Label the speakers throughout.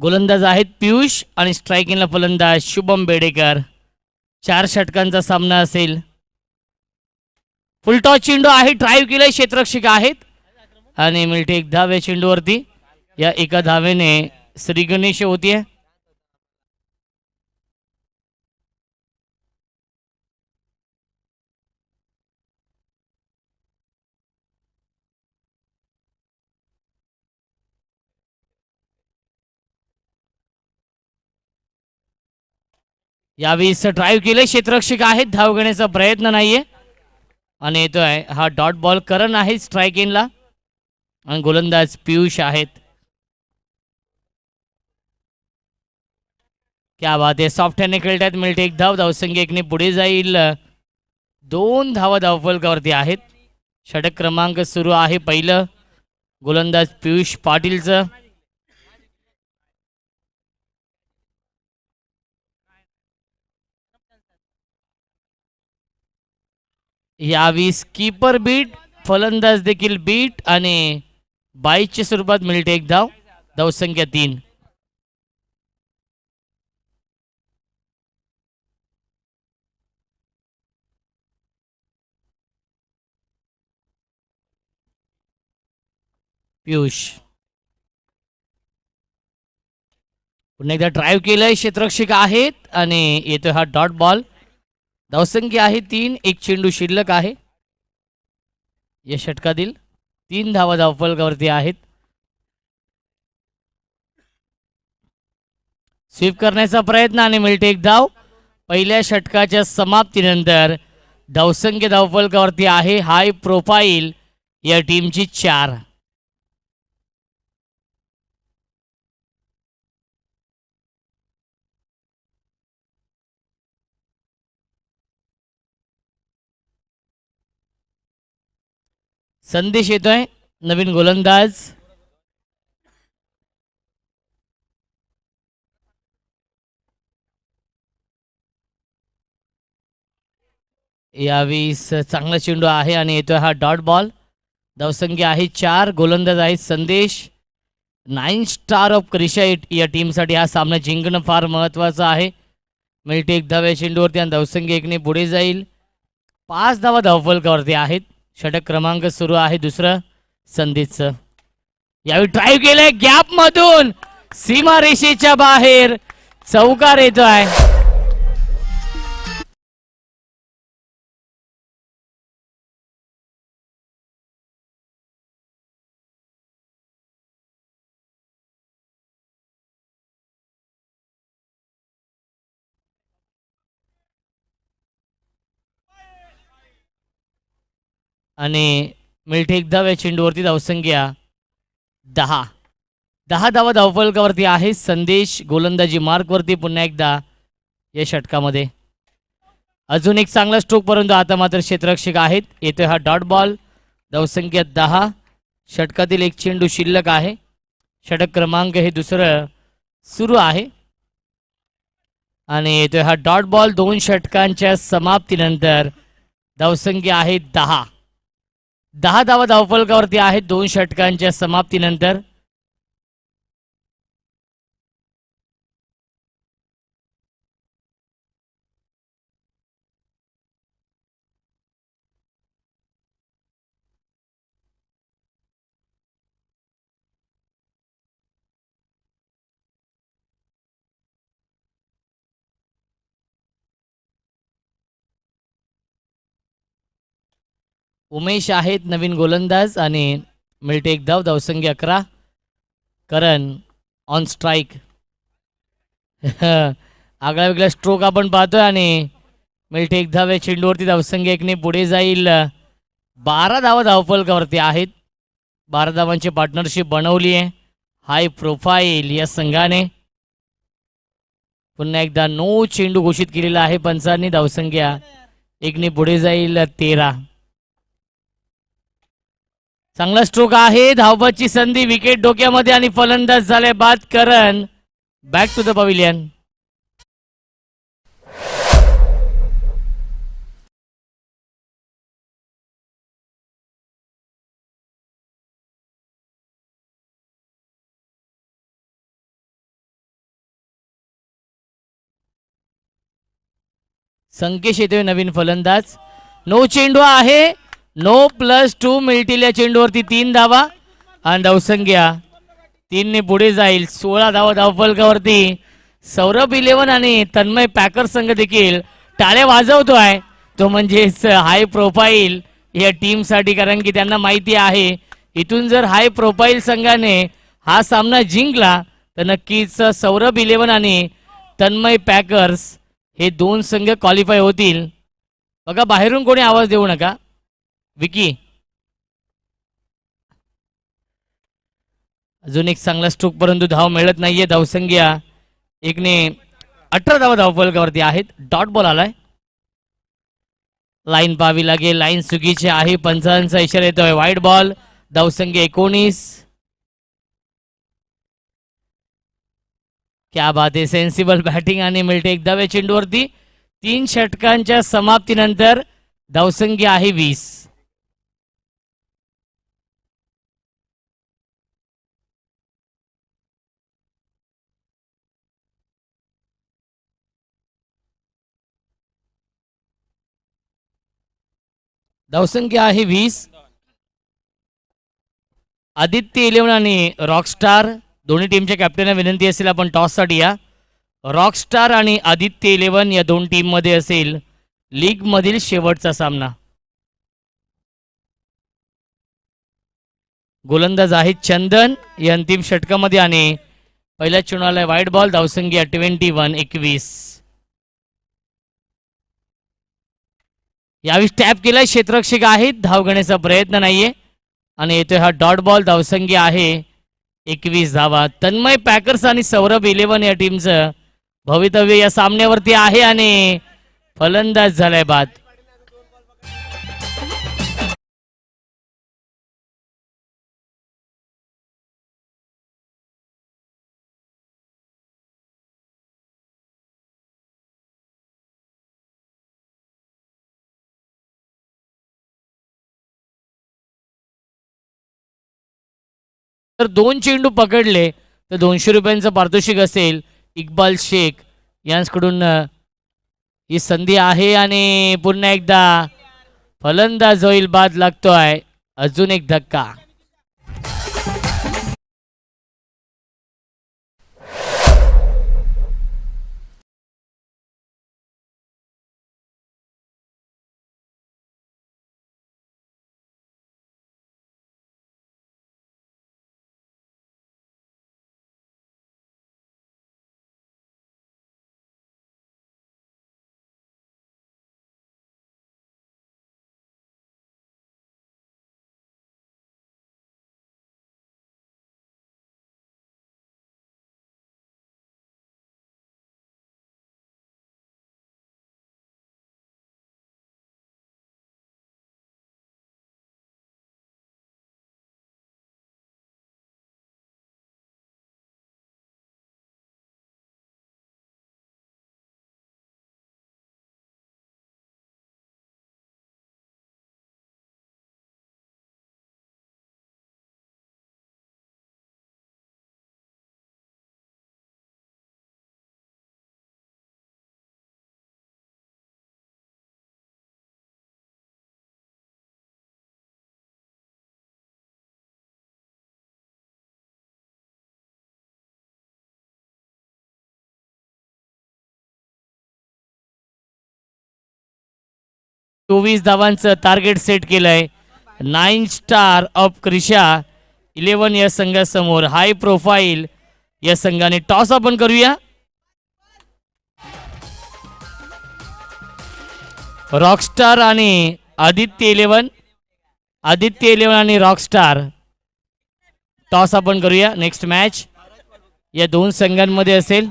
Speaker 1: गोलंदाज आहेत पियुष आणि स्ट्रायकिंगला फलंदाज शुभम बेडेकर. चार षटकांचा सामना असेल. फुलटॉस चेंडू आहे ड्राईव्ह केलंय क्षेत्रक्षक आहेत. आणि मिळते एक धाव या चेंडूवरती. या एका धावेने श्री गणेश होतीये. यावेळीस ड्राईव्ह केले. क्षेत्ररक्षक आहेत. धाव घेण्याचा प्रयत्न नाहीये. आणि येतोय. हा डॉट बॉल करण आहे स्ट्राईक इनला आणि गोलंदाज पियुष आहेत. क्या बात आहे. सॉफ्ट खेळतात मिळते एक धाव. धावसंख्या एकने पुढे जाईल. दोन धावा धावफलकावरती आहेत. षटक क्रमांक सुरू आहे. पहिलं गोलंदाज पियुष पाटीलचं. यावी कीपर बीट फलंदाज देखील बीट आणि बाईसच्या स्वरूपात मिळते एक धाव धावसंख्या तीन. पियुष. पुन्हा एकदा ड्राईव्ह केलंय क्षेत्ररक्षक आहेत आणि येतोय हा डॉट बॉल धावसंख्या आहे तीन एक चेंडू शिल्लक आहे. या षटकातील तीन धावा धावफलकावरती आहेत. स्वीप करण्याचा प्रयत्न आणि मिळते एक धाव. पहिल्या षटकाच्या समाप्तीनंतर धावसंख्या धावफलकावरती आहे हाय प्रोफाईल या टीमची चार. संदेश येतोय. नवीन गोलंदाज. यावीस चांगला चेंडू आहे आणि येतोय हा डॉट बॉल. धावसंख्या आहे चार गोलंदाज आहेत संदेश. नाईन स्टार ऑफ क्रिशा या टीमसाठी हा सामना जिंकणं फार महत्त्वाचं आहे. मिळते एक धाव या चेंडूवरती आणि धावसंख्या एकने पुढे जाईल. पाच धावा धावफलकावरती आहेत. षटक क्रमांक सुरू आहे दुसरं संदेशचं यावेळी ड्राईव्ह केलंय गॅप मधून. सीमा रेषेच्या बाहेर. चौकार येतो आहे आणि मिळठे एक धाव या चेंडूवरती धावसंख्या दहा. दहा धावा धावफलकावरती आहे. संदेश गोलंदाजी मार्कवरती पुन्हा एकदा या षटकामध्ये. अजून एक चांगला स्ट्रोक परंतु आता मात्र क्षेत्ररक्षक आहेत. येतोय हा डॉट बॉल धावसंख्या दहा. षटकातील एक चेंडू शिल्लक आहे. षटक क्रमांक हे दुसरं सुरू आहे. आणि येतोय हा डॉट बॉल दोन षटकांच्या समाप्तीनंतर धावसंख्या आहे दहा. दहा धावा धावफलकावरती आहेत दोन षटकांच्या समाप्तीनंतर. उमेश आहेत नवीन गोलंदाज आणि मिळते एक धाव धावसंगी अकरा. करण ऑन स्ट्राईक आगळा वेगळा स्ट्रोक आपण पाहतोय आणि मिळते एक धाव या चेंडूवरती धावसंख्या एकने पुढे जाईल. बारा धावा धावफलकावरती आहेत. बारा धावांची पार्टनरशिप बनवली आहे. हाय प्रोफाईल या संघाने. पुन्हा एकदा नो चेंडू घोषित केलेला आहे पंचांनी. धावसंख्या एकने पुढे जाईल तेरा. चांगला स्ट्रोक आहे. धावपाची संधी विकेट डोक्यामध्ये आणि फलंदाज झाले बाद Karan. Back to the pavilion Sankesh येतोय नवीन फलंदाज. नऊ चेंडू आहे. नो प्लस टू मिळतील या चेंडूवरती. तीन धावा. आणि धावसंख्या तीनने पुढे जाईल. सोळा धावा धावफलकावरती सौरभ इलेव्हन आणि तन्मय पॅकर संघ देखील टाळ्या वाजवतोय. तो म्हणजेच हाय प्रोफाईल या टीमसाठी कारण की त्यांना माहिती आहे इथून जर हाय प्रोफाईल संघाने हा सामना जिंकला तर नक्कीच सौरभ इलेव्हन आणि तन्मय पॅकर्स हे दोन संघ क्वालिफाय होतील. बघा बाहेरून कोणी आवाज देऊ नका. विकी. अजून एक चांगला स्ट्रोक परंतु धाव मिळत नाहीये. धावसंख्या एकने अठरा धावा धावफलकावरती आहेत. डॉट बॉल आलाय. लाईन पाहावी लागेल. लाईन चुकीची आहे. पंचांचा इशारा येतोय. वाईट बॉल धावसंख्या एकोणीस. क्या बात आहे. सेन्सिबल बॅटिंग आणि मिळते एक धाव्या चेंडूवरती. तीन षटकांच्या समाप्तीनंतर धावसंख्या आहे वीस. धावसंख्या आहे वीस आदित्य इलेव्हन आणि रॉकस्टार दोन्ही टीमच्या कॅप्टनला विनंती असेल आपण टॉससाठी या रॉकस्टार आणि आदित्य इलेव्हन या दोन टीममध्ये असेल लीगमधील शेवटचा सामना गोलंदाज आहेत चंदन या अंतिम षटकामध्ये आणि पहिल्या चुनाला वाईट बॉल धावसंख्या ट्वेंटी वन एकवीस यावेळी टॅप केलाय क्षेत्ररक्षक आहेत धाव घेण्याचा प्रयत्न नाहीये. आणि येतोय हा डॉट बॉल धावसंख्या आहे. एकवीस धावा तन्मय पॅकर्स आणि सौरभ इलेव्हन या टीमचं भवितव्य या सामन्यावरती आहे आणि फलंदाज झालाय बाद. तर दोन चेंडू पकडले तर दोनशे रुपयांचं पारितोषिक असेल. इक्बाल शेख यांकडून ही संधी आहे आणि पुन्हा एकदा फलंदाज होईल बाद लागतो आहे अजून एक धक्का. चोवीस धावांचं टार्गेट सेट केलंय. Nine star of Krisha eleven या संघासमोर. हाय प्रोफाईल या संघाने टॉस आपण करूया. रॉकस्टार आणि आदित्य इलेव्हन आदित्य इलेव्हन आणि रॉकस्टार टॉस आपण करूया. नेक्स्ट मॅच या दोन संघांमध्ये असेल.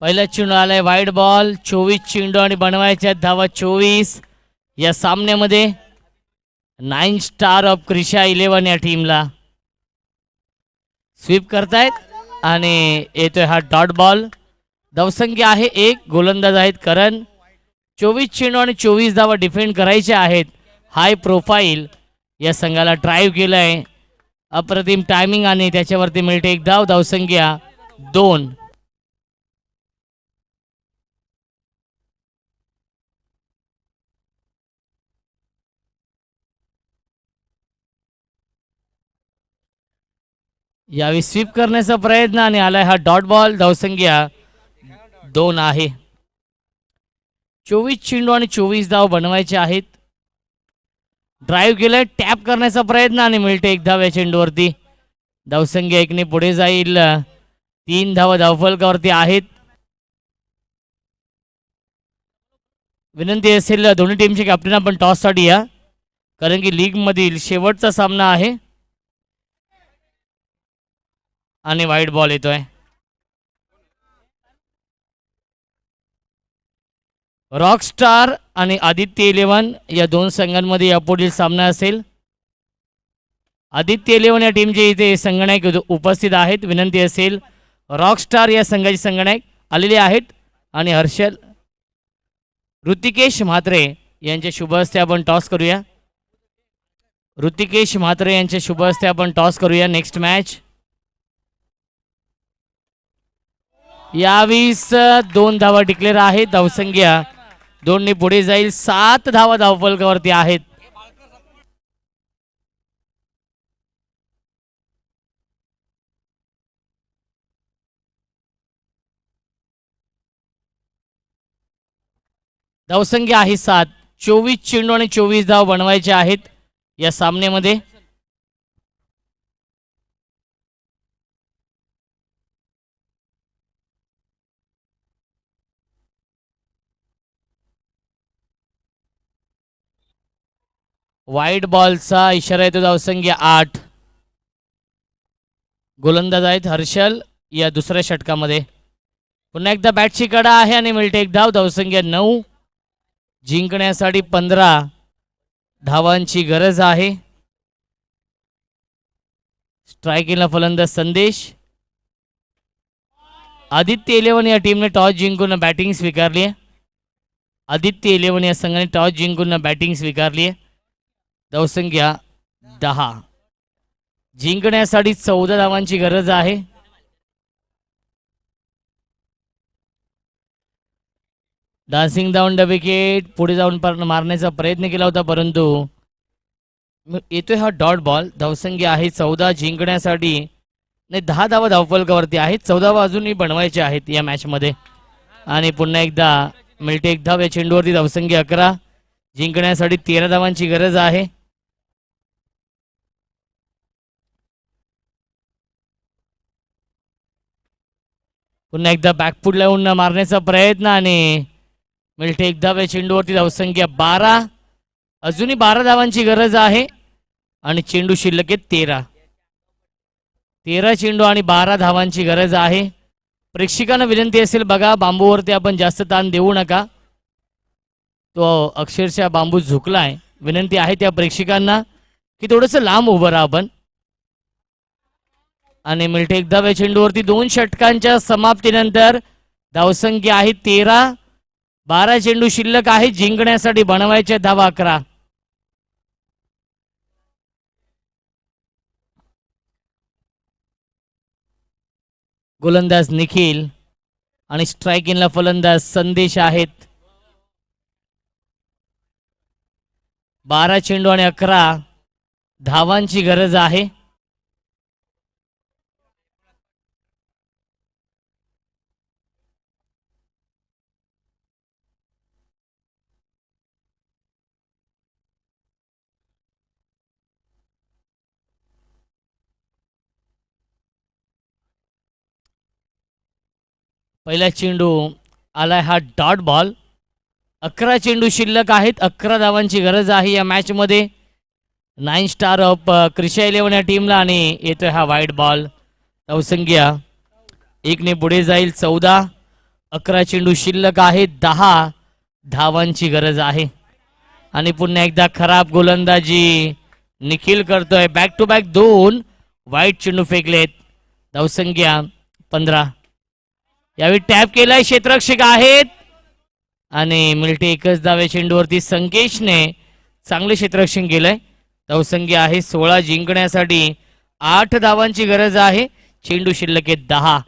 Speaker 1: पहिला चेंडू आलाय वाईट बॉल चोवीस चेंडू आणि बनवायचे आहेत धावा चोवीस. या सामन्यामध्ये nine star of Krisha eleven या टीमला स्वीप करतायत आणि येतोय हा डॉट बॉल धावसंख्या आहे एक गोलंदाज आहेत करण. चोवीस चेंडू आणि चोवीस धावा डिफेंड करायचे आहेत. हाय प्रोफाईल या संघाला ड्राईव्ह केलंय. अप्रतिम टायमिंग आणि त्याच्यावरती मिळते एक धाव धावसंख्या दोन. यावेळी स्वीप करण्याचा प्रयत्न आणि आलाय हा डॉट बॉल धावसंख्या दोन आहे. चोवीस चेंडू आणि चोवीस धाव बनवायचे आहेत. ड्राईव्ह केलंय टॅप करण्याचा प्रयत्न आणि मिळते एक धाव या चेंडूवरती. धावसंख्या एकने पुढे जाईल. तीन धाव धावफलकावरती आहेत. विनंती असेल दोन्ही टीमचे कॅप्टन आपण टॉससाठी या. कारण की लीगमधील शेवटचा सामना आहे. आणि वाईट बॉल येतोय. रॉकस्टार आणि आदित्य इलेव्हन या दोन संघांमध्ये यापुढील सामना असेल. आदित्य इलेव्हन या टीमचे इथे संगणक उद- उपस्थित आहेत. विनंती असेल रॉकस्टार या संघाचे संगणक आलेले आहेत. आणि हर्षल ऋतिकेश म्हात्रे यांच्या शुभ हस्ते आपण टॉस करूया. ऋतिकेश म्हात्रे यांच्या शुभ हस्ते आपण टॉस करूया. नेक्स्ट मॅच यावीस दोन धावा डिक्लेअर आहेत. धावसंख्या दोनने पुढे जाईल. सात धावा धावफलकावरती आहेत. धावसंख्या आहे सात. चोवीस चेंडू आणि चोवीस धाव बनवायचे आहेत या सामन्यामध्ये. वाईट बॉलचा इशारा येतो धावसंख्या आठ. गोलंदाज आहेत हर्षल या दुसऱ्या षटकामध्ये. पुन्हा एकदा बॅटची कडा आहे आणि मिळते एक धाव धावसंख्या नऊ. जिंकण्यासाठी पंधरा धावांची गरज आहे. स्ट्रायकिंगला फलंदाज संदेश. आदित्य इलेवन या टीमने टॉस जिंकून बॅटिंग स्वीकारली आहे. आदित्य इलेवन या संघाने टॉस जिंकून बॅटिंग स्वीकारली आहे. धावसंख्या दहा. जिंकण्यासाठी चौदा धावांची गरज आहे. डान्सिंग डाऊन द विकेट पुढे जाऊन मारण्याचा प्रयत्न केला होता परंतु येतोय हा डॉट बॉल. धावसंख्या आहे चौदा जिंकण्यासाठी नाही दहा धावा धावफलकावरती आहेत. चौदा बाजूनही बनवायचे बनवायच्या आहेत या मॅचमध्ये. आणि पुन्हा एकदा मिळते एक धाव या चेंडूवरती धावसंख्या अकरा. जिंकण्यासाठी तेरा धावांची गरज आहे. पुन्हा एकदा बॅकफूट लावून मारण्याचा प्रयत्न आणि मिळते एकदा या चेंडूवरती धावसंख्या बारा. अजूनही बारा धावांची गरज आहे आणि चेंडू शिल्लक आहे तेरा. तेरा चेंडू आणि बारा धावांची गरज आहे. प्रेक्षकांना विनंती असेल बघा बांबूवरती आपण जास्त ताण देऊ नका. तो अक्षरशः बांबू झुकला आहे विनंती आहे त्या प्रेक्षकांना की थोडंसं लांब उभं राहा आपण. आणि मिळते एक धावे चेंडूवरती दोन षटकांच्या समाप्तीनंतर धावसंख्या आहे तेरा. बारा चेंडू शिल्लक आहे जिंकण्यासाठी बनवायचे धावा अकरा. गोलंदाज निखिल आणि स्ट्रायकिंगला फलंदाज संदेश आहेत. बारा चेंडू आणि अकरा धावांची गरज आहे. पहिला चेंडू आलाय हा डॉट बॉल. अकरा चेंडू शिल्लक आहेत अकरा धावांची गरज आहे या मॅचमध्ये. Nine star of Krisha eleven या टीमला आणि येतोय हा वाईट बॉल. धावसंख्या एकने पुढे जाईल चौदा. अकरा चेंडू शिल्लक आहे दहा धावांची गरज आहे. आणि पुन्हा एकदा खराब गोलंदाजी निखिल करतोय. बॅक टू बॅक दोन वाईट चेंडू फेकलेत. धावसंख्या पंधरा. यावेळी टॅप केलाय क्षेत्ररक्षक आहेत. आणि मिल्टी एकच धावे चेंडूवरती संकेशने चांगले क्षेत्ररक्षण केलंय. धावसंख्या आहे सोळा जिंकण्यासाठी आठ धावांची गरज आहे. चेंडू शिल्लक आहे दहा.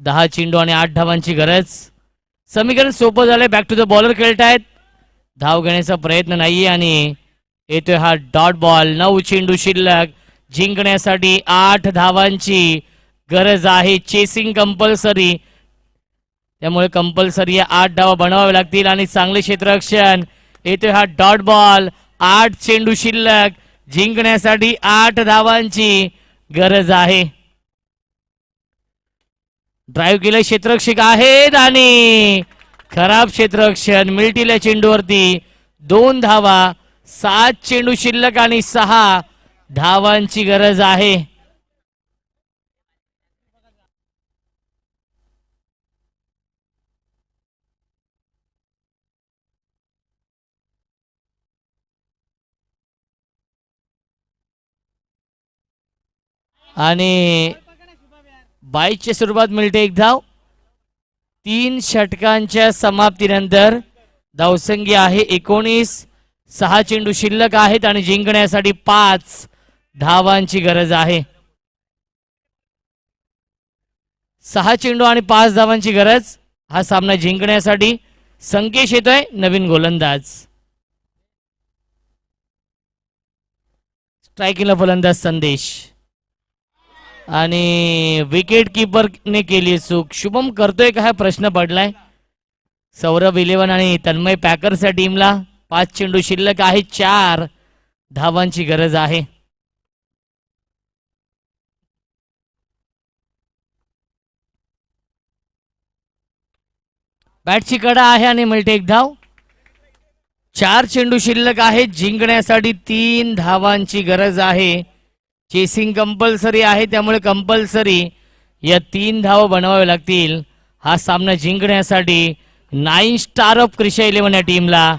Speaker 1: दहा चेंडू आणि आठ धावांची गरज. समीकरण सोपं झालंय. बॅक टू द बॉलर खेळतायत. धाव घेण्याचा प्रयत्न नाहीये आणि येतोय हा डॉट बॉल नऊ चेंडू शिल्लक. जिंकण्यासाठी आठ धावांची गरज आहे. चेसिंग कंपल्सरी त्यामुळे कंपल्सरी आठ धावा बनवावे लागतील आणि चांगले क्षेत्ररक्षण. येतोय हा डॉट बॉल आठ चेंडू शिल्लक. जिंकण्यासाठी आठ धावांची गरज आहे. ड्राईव्ह केलं क्षेत्ररक्षक आहेत आणि खराब क्षेत्ररक्षण मिळतील या चेंडूवरती दोन धावा सात चेंडू शिल्लक आणि सहा धावांची गरज आहे. आणि बाईकच्या स्वरूपात मिळते एक धाव तीन षटकांच्या समाप्तीनंतर धावसंख्या आहे एकोणीस सहा चेंडू शिल्लक आहेत आणि जिंकण्यासाठी पाच धावांची गरज आहे. सहा चेंडू आणि पाच धावांची गरज हा सामना जिंकण्यासाठी संकेश येतोय नवीन गोलंदाज. स्ट्रायकिंगला फलंदाज संदेश. आणि विकेट किपरने केली चूक. शुभम करतोय का हा प्रश्न पडलाय? सौरभ इलेव्हन आणि तन्मय पॅकर्सच्या टीमला पाच चेंडू शिल्लक आहे. चार धावांची गरज आहे. बॅटची कडा आहे आणि मिळते एक धाव. चार चेंडू शिल्लक आहे. जिंकण्यासाठी तीन धावांची गरज आहे. चेसिंग कंपल्सरी आहे त्यामुळे कंपल्सरी या तीन धाव बनवावे लागतील. हा सामना जिंकण्यासाठी nine star of Krisha eleven या टीमला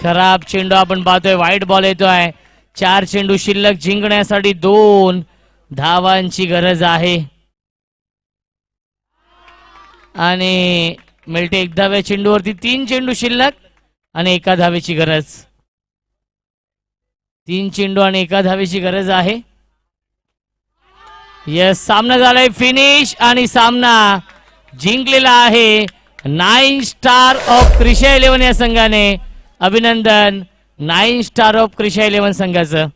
Speaker 1: खराब चेंडू आपण पाहतोय वाईट बॉल येतोय. चार चेंडू शिल्लक जिंकण्यासाठी दोन धावांची गरज आहे. आणि मिळते एक धाव्या चेंडूवरती तीन चेंडू शिल्लक आणि एका धावेची गरज. तीन चेंडू आणि एका धावेची गरज आहे. यस सामना झालाय फिनिश आणि सामना जिंकलेला आहे. Nine star of Krisha eleven या संघाने. अभिनंदन. Nine star of Krisha eleven संघाचं.